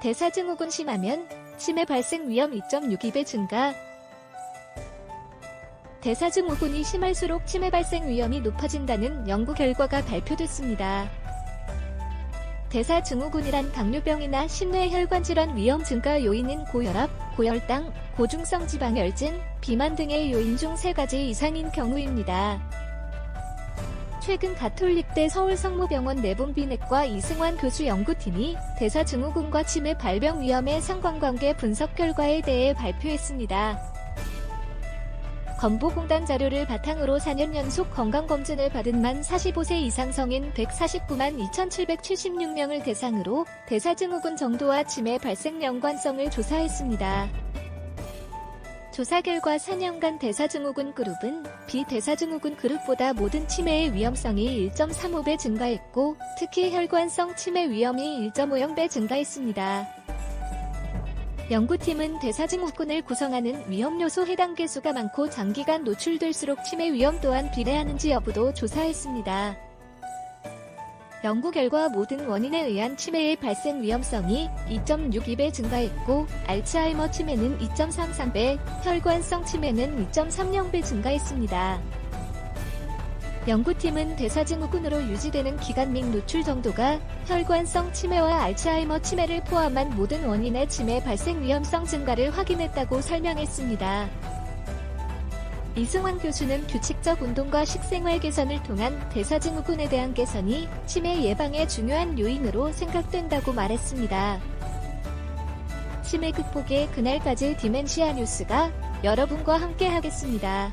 대사증후군 심하면 치매 발생 위험 2.62배 증가. 대사증후군이 심할수록 치매 발생 위험이 높아진다는 연구 결과가 발표됐습니다. 대사증후군이란 당뇨병이나 심뇌 혈관 질환 위험 증가 요인인 고혈압, 고혈당, 고중성 지방혈증, 비만 등의 요인 중 세 가지 이상인 경우입니다. 최근 가톨릭대 서울성모병원 내분비내과 이승환 교수 연구팀이 대사증후군과 치매 발병 위험의 상관관계 분석 결과에 대해 발표했습니다. 건보공단 자료를 바탕으로 4년 연속 건강검진을 받은 만 45세 이상 성인 149만 2,776명을 대상으로 대사증후군 정도와 치매 발생 연관성을 조사했습니다. 조사 결과 4년간 대사증후군 그룹은 비대사증후군 그룹보다 모든 치매의 위험성이 1.35배 증가했고 특히 혈관성 치매 위험이 1.50배 증가했습니다. 연구팀은 대사증후군을 구성하는 위험 요소 해당 개수가 많고 장기간 노출될수록 치매 위험 또한 비례하는지 여부도 조사했습니다. 연구 결과 모든 원인에 의한 치매의 발생 위험성이 2.62배 증가했고 알츠하이머 치매는 2.33배, 혈관성 치매는 2.30배 증가했습니다. 연구팀은 대사증후군으로 유지되는 기간 및 노출 정도가 혈관성 치매와 알츠하이머 치매를 포함한 모든 원인의 치매 발생 위험성 증가를 확인했다고 설명했습니다. 이승환 교수는 규칙적 운동과 식생활 개선을 통한 대사증후군에 대한 개선이 치매 예방의 중요한 요인으로 생각된다고 말했습니다. 치매 극복의 그날까지 디멘시아 뉴스가 여러분과 함께 하겠습니다.